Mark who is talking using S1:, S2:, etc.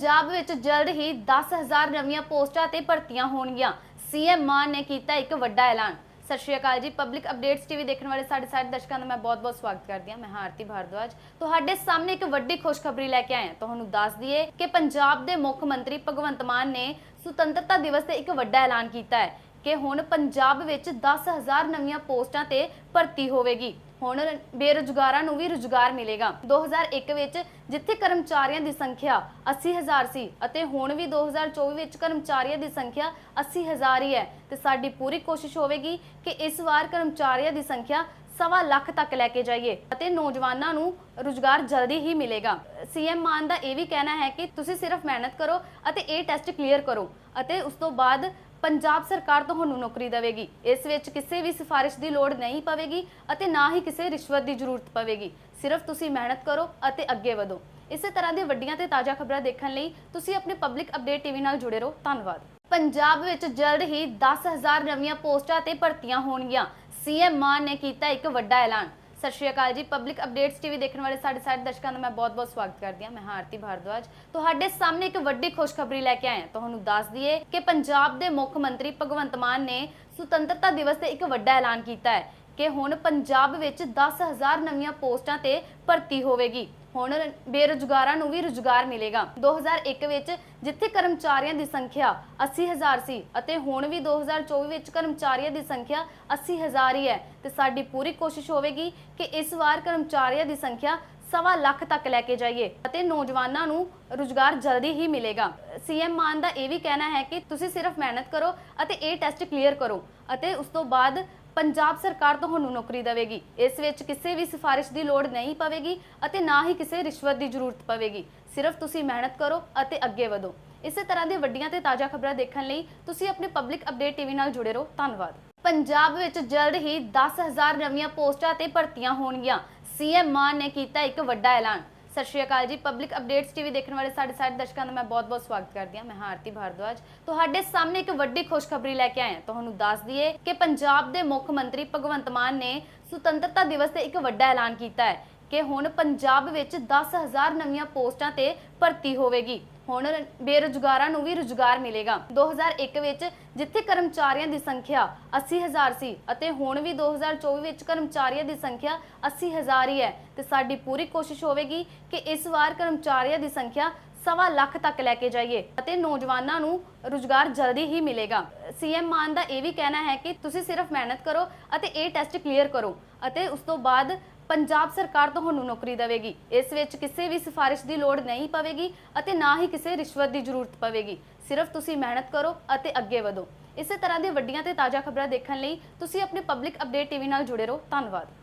S1: ਪੰਜਾਬ ਵਿੱਚ ਜਲਦ ਹੀ 10000 ਨਵੀਆਂ ਪੋਸਟਾਂ ਤੇ ਭਰਤੀਆਂ ਹੋਣਗੀਆਂ। ਸੀਐਮ ਮਾਨ ਨੇ ਕੀਤਾ ਇੱਕ ਵੱਡਾ ਐਲਾਨ। ਸਤਿ ਸ਼੍ਰੀ ਅਕਾਲ ਜੀ, ਪਬਲਿਕ ਅਪਡੇਟਸ ਟੀਵੀ ਦੇਖਣ ਵਾਲੇ ਸਾਡੇ ਸਾਰੇ ਦਰਸ਼ਕਾਂ ਦਾ ਮੈਂ ਬਹੁਤ-ਬਹੁਤ ਸਵਾਗਤ ਕਰਦੀ ਹਾਂ। ਮੈਂ ਹਾਰਤੀ ਆਰਤੀ ਭਾਰਦਵਾਜ। ਤੁਹਾਡੇ ਸਾਹਮਣੇ ਇੱਕ ਵੱਡੀ ਖੁਸ਼ਖਬਰੀ ਲੈ ਕੇ ਆਏ ਹਾਂ। ਤੁਹਾਨੂੰ ਦੱਸ ਦਈਏ ਕਿ ਪੰਜਾਬ ਦੇ ਮੁੱਖ ਮੰਤਰੀ ਭਗਵੰਤ ਮਾਨ ਨੇ ਸੁਤੰਤਰਤਾ ਦਿਵਸ ਤੇ ਇੱਕ ਵੱਡਾ ਐਲਾਨ ਕੀਤਾ ਹੈ। ਕਿ ਹੁਣ ਪੰਜਾਬ ਵਿੱਚ 10000 ਨਵੀਆਂ ਪੋਸਟਾਂ ਤੇ ਭਰਤੀ ਹੋਵੇਗੀ। ਹੁਣ ਬੇਰੁਜ਼ਗਾਰਾਂ ਨੂੰ ਵੀ ਰੁਜ਼ਗਾਰ ਮਿਲੇਗਾ। 2001 ਵਿੱਚ ਜਿੱਥੇ ਕਰਮਚਾਰੀਆਂ ਦੀ ਸੰਖਿਆ 80000 ਸੀ ਅਤੇ ਹੁਣ ਵੀ 2024 ਵਿੱਚ ਕਰਮਚਾਰੀਆਂ ਦੀ ਸੰਖਿਆ 80000 ਹੀ ਹੈ। ਤੇ ਸਾਡੀ ਪੂਰੀ ਕੋਸ਼ਿਸ਼ ਹੋਵੇਗੀ ਕਿ ਇਸ ਵਾਰ ਕਰਮਚਾਰੀਆਂ ਦੀ ਸੰਖਿਆ ਸਵਾ ਲੱਖ ਤੱਕ ਲੈ ਕੇ ਜਾਈਏ ਅਤੇ ਨੌਜਵਾਨਾਂ ਨੂੰ ਰੁਜ਼ਗਾਰ ਜਲਦੀ ਹੀ ਮਿਲੇਗਾ। ਸੀਐਮ ਮਾਨ ਦਾ ਇਹ ਵੀ ਕਹਿਣਾ ਹੈ ਕਿ ਤੁਸੀਂ ਸਿਰਫ ਮਿਹਨਤ ਕਰੋ ਅਤੇ ਇਹ ਟੈਸਟ ਕਲੀਅਰ ਕਰੋ ਅਤੇ ਉਸ ਤੋਂ ਬਾਅਦ ਪੰਜਾਬ ਸਰਕਾਰ ਤੁਹਾਨੂੰ ਨੌਕਰੀ ਦੇਵੇਗੀ। ਇਸ ਵਿੱਚ ਕਿਸੇ ਵੀ ਸਿਫਾਰਿਸ਼ ਦੀ ਲੋੜ ਨਹੀਂ ਪਵੇਗੀ ਅਤੇ ਨਾ ਹੀ ਕਿਸੇ ਰਿਸ਼ਵਤ ਦੀ ਜ਼ਰੂਰਤ ਪਵੇਗੀ। ਸਿਰਫ ਤੁਸੀਂ ਮਿਹਨਤ ਕਰੋ ਅਤੇ ਅੱਗੇ ਵਧੋ। ਇਸੇ ਤਰ੍ਹਾਂ ਦੀਆਂ ਵੱਡੀਆਂ ਤੇ ਤਾਜ਼ਾ ਖਬਰਾਂ ਦੇਖਣ ਲਈ ਤੁਸੀਂ ਆਪਣੇ ਪਬਲਿਕ ਅਪਡੇਟ ਟੀਵੀ ਨਾਲ ਜੁੜੇ ਰਹੋ। ਧੰਨਵਾਦ। ਪੰਜਾਬ ਵਿੱਚ ਜਲਦ ਹੀ 10000 ਨਵੀਆਂ ਪੋਸਟਾਂ ਤੇ ਭਰਤੀਆਂ ਹੋਣਗੀਆਂ। ਸੀਐਮ ਮਾਨ ਨੇ ਕੀਤਾ ਇੱਕ ਵੱਡਾ ਐਲਾਨ। ਸਤਿ ਸ਼੍ਰੀ ਅਕਾਲ ਜੀ। ਪਬਲਿਕ ਅਪਡੇਟਸ ਟੀਵੀ ਦੇਖਣ ਵਾਲੇ ਸਾਡੇ ਸਾਰੇ ਦਰਸ਼ਕਾਂ ਦਾ ਮੈਂ ਬਹੁਤ-ਬਹੁਤ ਸਵਾਗਤ ਕਰਦੀ ਹਾਂ। ਮੈਂ ਹਾਰਤੀ ਭਾਰਦਵਾਜ। ਤੁਹਾਡੇ ਸਾਹਮਣੇ ਇੱਕ ਵੱਡੀ ਖੁਸ਼ਖਬਰੀ ਲੈ ਕੇ ਆਏ ਹਾਂ। ਤੁਹਾਨੂੰ ਦੱਸ ਦਈਏ ਕਿ ਪੰਜਾਬ ਦੇ ਮੁੱਖ ਮੰਤਰੀ ਭਗਵੰਤ ਮਾਨ ਨੇ ਸੁਤੰਤਰਤਾ ਦਿਵਸ ਤੇ ਇੱਕ ਵੱਡਾ ਐਲਾਨ ਕੀਤਾ ਹੈ ਕਿ ਹੁਣ ਪੰਜਾਬ ਵਿੱਚ 10000 ਨਵੀਆਂ ਪੋਸਟਾਂ ਤੇ ਭਰਤੀ ਹੋਵੇਗੀ। ਹੁਣ ਬੇਰੁਜ਼ਗਾਰਾਂ ਨੂੰ ਵੀ ਰੁਜ਼ਗਾਰ ਮਿਲੇਗਾ। 2001 ਵਿੱਚ ਜਿੱਥੇ ਕਰਮਚਾਰੀਆਂ ਦੀ ਸੰਖਿਆ 80000 ਸੀ ਅਤੇ ਹੁਣ ਵੀ 2024 ਵਿੱਚ ਕਰਮਚਾਰੀਆਂ ਦੀ ਸੰਖਿਆ 80000 ਹੀ ਹੈ। ਤੇ ਸਾਡੀ ਪੂਰੀ ਕੋਸ਼ਿਸ਼ ਹੋਵੇਗੀ ਕਿ ਇਸ ਵਾਰ ਕਰਮਚਾਰੀਆਂ ਦੀ ਸੰਖਿਆ ਸਵਾ ਲੱਖ ਤੱਕ ਲੈ ਕੇ ਜਾਈਏ ਅਤੇ ਨੌਜਵਾਨਾਂ ਨੂੰ ਰੁਜ਼ਗਾਰ ਜਲਦੀ ਹੀ ਮਿਲੇਗਾ। ਸੀਐਮ ਮਾਨ ਦਾ ਇਹ ਵੀ ਕਹਿਣਾ ਹੈ ਕਿ ਤੁਸੀਂ ਸਿਰਫ ਮਿਹਨਤ ਕਰੋ ਅਤੇ ਇਹ ਟੈਸਟ ਕਲੀਅਰ ਕਰੋ ਅਤੇ ਉਸ ਤੋਂ ਬਾਅਦ ਪੰਜਾਬ ਸਰਕਾਰ ਤੁਹਾਨੂੰ ਨੌਕਰੀ ਦੇਵੇਗੀ। ਇਸ ਵਿੱਚ ਕਿਸੇ ਵੀ ਸਿਫਾਰਿਸ਼ ਦੀ ਲੋੜ ਨਹੀਂ ਪਵੇਗੀ ਅਤੇ ਨਾ ਹੀ ਕਿਸੇ ਰਿਸ਼ਵਤ ਦੀ ਜ਼ਰੂਰਤ ਪਵੇਗੀ। ਸਿਰਫ ਤੁਸੀਂ ਮਿਹਨਤ ਕਰੋ ਅਤੇ ਅੱਗੇ ਵਧੋ। ਇਸੇ ਤਰ੍ਹਾਂ ਦੀਆਂ ਵੱਡੀਆਂ ਤੇ ਤਾਜ਼ਾ ਖਬਰਾਂ ਦੇਖਣ ਲਈ ਤੁਸੀਂ ਆਪਣੇ ਪਬਲਿਕ ਅਪਡੇਟ ਟੀਵੀ ਨਾਲ ਜੁੜੇ ਰਹੋ। ਧੰਨਵਾਦ। ਪੰਜਾਬ ਵਿੱਚ ਜਲਦ ਹੀ 10000 ਨਵੀਆਂ ਪੋਸਟਾਂ ਤੇ ਭਰਤੀਆਂ ਹੋਣਗੀਆਂ। ਸੀਐਮ ਮਾਨ ਨੇ ਕੀਤਾ ਇੱਕ ਵੱਡਾ ਐਲਾਨ। ਸਤਿ ਸ਼੍ਰੀ ਅਕਾਲ ਜੀ। ਪਬਲਿਕ ਅਪਡੇਟਸ ਟੀਵੀ ਦੇਖਣ ਵਾਲੇ ਸਾਡੇ ਸਾਰੇ ਦਰਸ਼ਕਾਂ ਦਾ ਮੈਂ ਬਹੁਤ-ਬਹੁਤ ਸਵਾਗਤ ਕਰਦੀ ਹਾਂ। ਮੈਂ ਹਾਰਤੀ ਆਰਤੀ ਭਾਰਦਵਾਜ। ਤੁਹਾਡੇ ਸਾਹਮਣੇ ਇੱਕ ਵੱਡੀ ਖੁਸ਼ਖਬਰੀ ਲੈ ਕੇ ਆਏ ਹਾਂ। ਤੁਹਾਨੂੰ ਦੱਸ ਦਈਏ ਕਿ ਪੰਜਾਬ ਦੇ ਮੁੱਖ ਮੰਤਰੀ ਭਗਵੰਤ ਮਾਨ ਨੇ ਸੁਤੰਤਰਤਾ ਦਿਵਸ ਤੇ ਇੱਕ ਵੱਡਾ ਐਲਾਨ ਕੀਤਾ ਹੈ। ਕਿ ਹੁਣ ਪੰਜਾਬ ਵਿੱਚ 10000 ਨਵੀਆਂ ਪੋਸਟਾਂ ਤੇ ਭਰਤੀ ਹੋਵੇਗੀ। ਹੁਣ ਬੇਰੁਜ਼ਗਾਰਾਂ ਨੂੰ ਵੀ ਰੁਜ਼ਗਾਰ ਮਿਲੇਗਾ। 2001 ਵਿੱਚ ਜਿੱਥੇ ਕਰਮਚਾਰੀਆਂ ਦੀ ਸੰਖਿਆ 80000 ਸੀ ਅਤੇ ਹੁਣ ਵੀ 2024 ਵਿੱਚ ਕਰਮਚਾਰੀਆਂ ਦੀ ਸੰਖਿਆ 80000 ਹੀ ਹੈ। ਤੇ ਸਾਡੀ ਪੂਰੀ ਕੋਸ਼ਿਸ਼ ਹੋਵੇਗੀ ਕਿ ਇਸ ਵਾਰ ਕਰਮਚਾਰੀਆਂ ਦੀ ਸੰਖਿਆ ਸਵਾ ਲੱਖ ਤੱਕ ਲੈ ਕੇ ਜਾਈਏ ਅਤੇ ਨੌਜਵਾਨਾਂ ਨੂੰ ਰੁਜ਼ਗਾਰ ਜਲਦੀ ਹੀ ਮਿਲੇਗਾ। ਸੀਐਮ ਮਾਨ ਦਾ ਇਹ ਵੀ ਕਹਿਣਾ ਹੈ ਕਿ ਤੁਸੀਂ ਸਿਰਫ ਮਿਹਨਤ ਕਰੋ ਅਤੇ ਇਹ ਟੈਸਟ ਕਲੀਅਰ ਕਰੋ ਅਤੇ ਉਸ ਤੋਂ ਬਾਅਦ ਪੰਜਾਬ ਸਰਕਾਰ ਤੁਹਾਨੂੰ ਨੌਕਰੀ ਦੇਵੇਗੀ। ਇਸ ਵਿੱਚ ਕਿਸੇ ਵੀ ਸਿਫਾਰਿਸ਼ ਦੀ ਲੋੜ ਨਹੀਂ ਪਵੇਗੀ ਅਤੇ ਨਾ ਹੀ ਕਿਸੇ ਰਿਸ਼ਵਤ ਦੀ ਜ਼ਰੂਰਤ ਪਵੇਗੀ। ਸਿਰਫ ਤੁਸੀਂ ਮਿਹਨਤ ਕਰੋ ਅਤੇ ਅੱਗੇ ਵਧੋ। ਇਸੇ ਤਰ੍ਹਾਂ ਦੀਆਂ ਵੱਡੀਆਂ ਤੇ ਤਾਜ਼ਾ ਖਬਰਾਂ ਦੇਖਣ ਲਈ ਤੁਸੀਂ ਆਪਣੇ ਪਬਲਿਕ ਅਪਡੇਟ ਟੀਵੀ ਨਾਲ ਜੁੜੇ ਰਹੋ। ਧੰਨਵਾਦ।